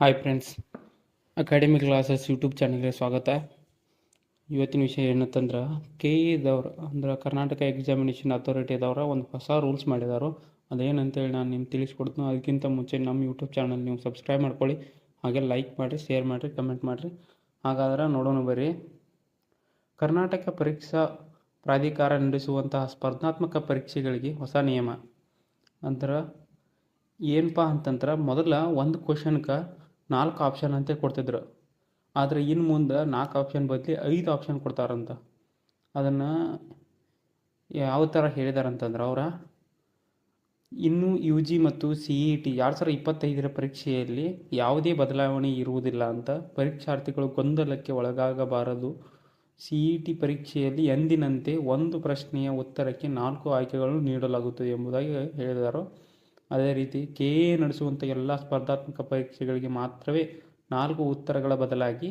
Hi friends academy classes YouTube ಚಾನಲ್ಗೆ ಸ್ವಾಗತ. ಇವತ್ತಿನ ವಿಷಯ ಏನಂತಂದ್ರೆ ಕೆ ಇದವ್ರು ಅಂದ್ರೆ ಕರ್ನಾಟಕ ಎಕ್ಸಾಮಿನೇಷನ್ ಅಥಾರಿಟಿದವ್ರ ಒಂದು ಹೊಸ ರೂಲ್ಸ್ ಮಾಡಿದಾರು. ಅದೇನಂತೇಳಿ ನಾನು ನಿಮ್ಗೆ ತಿಳಿಸ್ಕೊಡ್ತೀನಿ ಅದಕ್ಕಿಂತ ಮುಂಚೆ ನಮ್ಮ ಯೂಟ್ಯೂಬ್ ಚಾನಲ್ ನೀವು ಸಬ್ಸ್ಕ್ರೈಬ್ ಮಾಡ್ಕೊಳ್ಳಿ. ಹಾಗೆ ಲೈಕ್ ಮಾಡಿರಿ ಶೇರ್ ಮಾಡಿರಿ ಕಮೆಂಟ್ ಮಾಡಿರಿ. ಹಾಗಾದ್ರೆ ನೋಡೋಣ ಬರ್ರಿ ಕರ್ನಾಟಕ ಪರೀಕ್ಷಾ ಪ್ರಾಧಿಕಾರ ನಡೆಸುವಂತಹ ಸ್ಪರ್ಧಾತ್ಮಕ ಪರೀಕ್ಷೆಗಳಿಗೆ ಹೊಸ ನಿಯಮ. ಅಂದ್ರೆ ಏನಪ್ಪ ಅಂತಂದ್ರೆ ಮೊದಲ ಒಂದು ಕ್ವಶನ್ಗೆ ನಾಲ್ಕು ಆಪ್ಷನ್ ಅಂತ ಕೊಡ್ತಿದ್ರು. ಆದರೆ ಇನ್ನು ಮುಂದೆ ನಾಲ್ಕು ಆಪ್ಷನ್ ಬದಲಿ ಐದು ಆಪ್ಷನ್ ಕೊಡ್ತಾರಂತ. ಅದನ್ನು ಯಾವ ಥರ ಹೇಳಿದಾರಂತಂದ್ರೆ ಅವರ, ಇನ್ನು ಯು ಜಿ ಮತ್ತು ಸಿ ಇ ಟಿ ಎರಡು ಸಾವಿರದ ಇಪ್ಪತ್ತೈದರ ಪರೀಕ್ಷೆಯಲ್ಲಿ ಯಾವುದೇ ಬದಲಾವಣೆ ಇರುವುದಿಲ್ಲ ಅಂತ ಪರೀಕ್ಷಾರ್ಥಿಗಳು ಗೊಂದಲಕ್ಕೆ ಒಳಗಾಗಬಾರದು. ಸಿ ಇ ಟಿ ಪರೀಕ್ಷೆಯಲ್ಲಿ ಎಂದಿನಂತೆ ಒಂದು ಪ್ರಶ್ನೆಯ ಉತ್ತರಕ್ಕೆ ನಾಲ್ಕು ಆಯ್ಕೆಗಳನ್ನು ನೀಡಲಾಗುತ್ತದೆ ಎಂಬುದಾಗಿ ಹೇಳಿದರು. ಅದೇ ರೀತಿ ಕೆ ಎ ನಡೆಸುವಂಥ ಎಲ್ಲ ಸ್ಪರ್ಧಾತ್ಮಕ ಪರೀಕ್ಷೆಗಳಿಗೆ ಮಾತ್ರವೇ ನಾಲ್ಕು ಉತ್ತರಗಳ ಬದಲಾಗಿ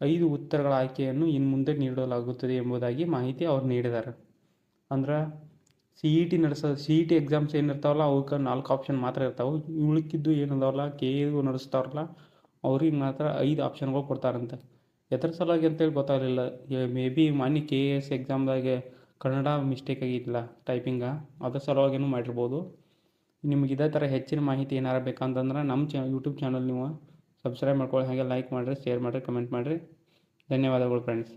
ಐದು ಉತ್ತರಗಳ ಆಯ್ಕೆಯನ್ನು ಇನ್ನು ಮುಂದೆ ನೀಡಲಾಗುತ್ತದೆ ಎಂಬುದಾಗಿ ಮಾಹಿತಿ ಅವ್ರು ನೀಡಿದ್ದಾರೆ. ಅಂದ್ರೆ ಸಿ ಇ ಟಿ ನಡೆಸೋ ಸಿ ಇ ಟಿ ಎಕ್ಸಾಮ್ಸ್ ಏನಿರ್ತಾವಲ್ಲ ಅವಕ್ಕೆ ನಾಲ್ಕು ಆಪ್ಷನ್ ಮಾತ್ರ ಇರ್ತಾವೆ. ಉಳುಕಿದ್ದು ಏನದಾವಲ್ಲ, ಕೆ ಎದು ನಡೆಸ್ತಾರಲ್ಲ ಅವ್ರಿಗೆ ಮಾತ್ರ ಐದು ಆಪ್ಷನ್ಗಳು ಕೊಡ್ತಾರಂತೆ. ಎದ್ರ ಸಲುವಾಗಿ ಅಂತೇಳಿ ಗೊತ್ತಾಗಲಿಲ್ಲ. ಮೇ ಬಿ ಮಾನ್ಯ ಕೆ ಎ ಎಸ್ ಎಕ್ಸಾಮ್ದಾಗೆ ಕನ್ನಡ ಮಿಸ್ಟೇಕ್ ಆಗಿಲ್ಲ ಟೈಪಿಂಗ ಅದ್ರ ಸಲುವಾಗಿನೂ ಮಾಡಿರ್ಬೋದು. ನಿಮ್ಗೆ ಇದೇ ಥರ ಹೆಚ್ಚಿನ ಮಾಹಿತಿ ಏನಾರು ಬೇಕಂತಂದ್ರೆ ನಮ್ಮ ಚ ಯೂಟ್ಯೂಬ್ ಚಾನಲ್ ನೀವು ಸಬ್ಸ್ಕ್ರೈಬ್ ಮಾಡ್ಕೊಳ್ಳಿ, ಹಾಗೆ ಲೈಕ್ ಮಾಡಿರಿ ಶೇರ್ ಮಾಡಿರಿ ಕಮೆಂಟ್ ಮಾಡಿರಿ. ಧನ್ಯವಾದಗಳು ಫ್ರೆಂಡ್ಸ್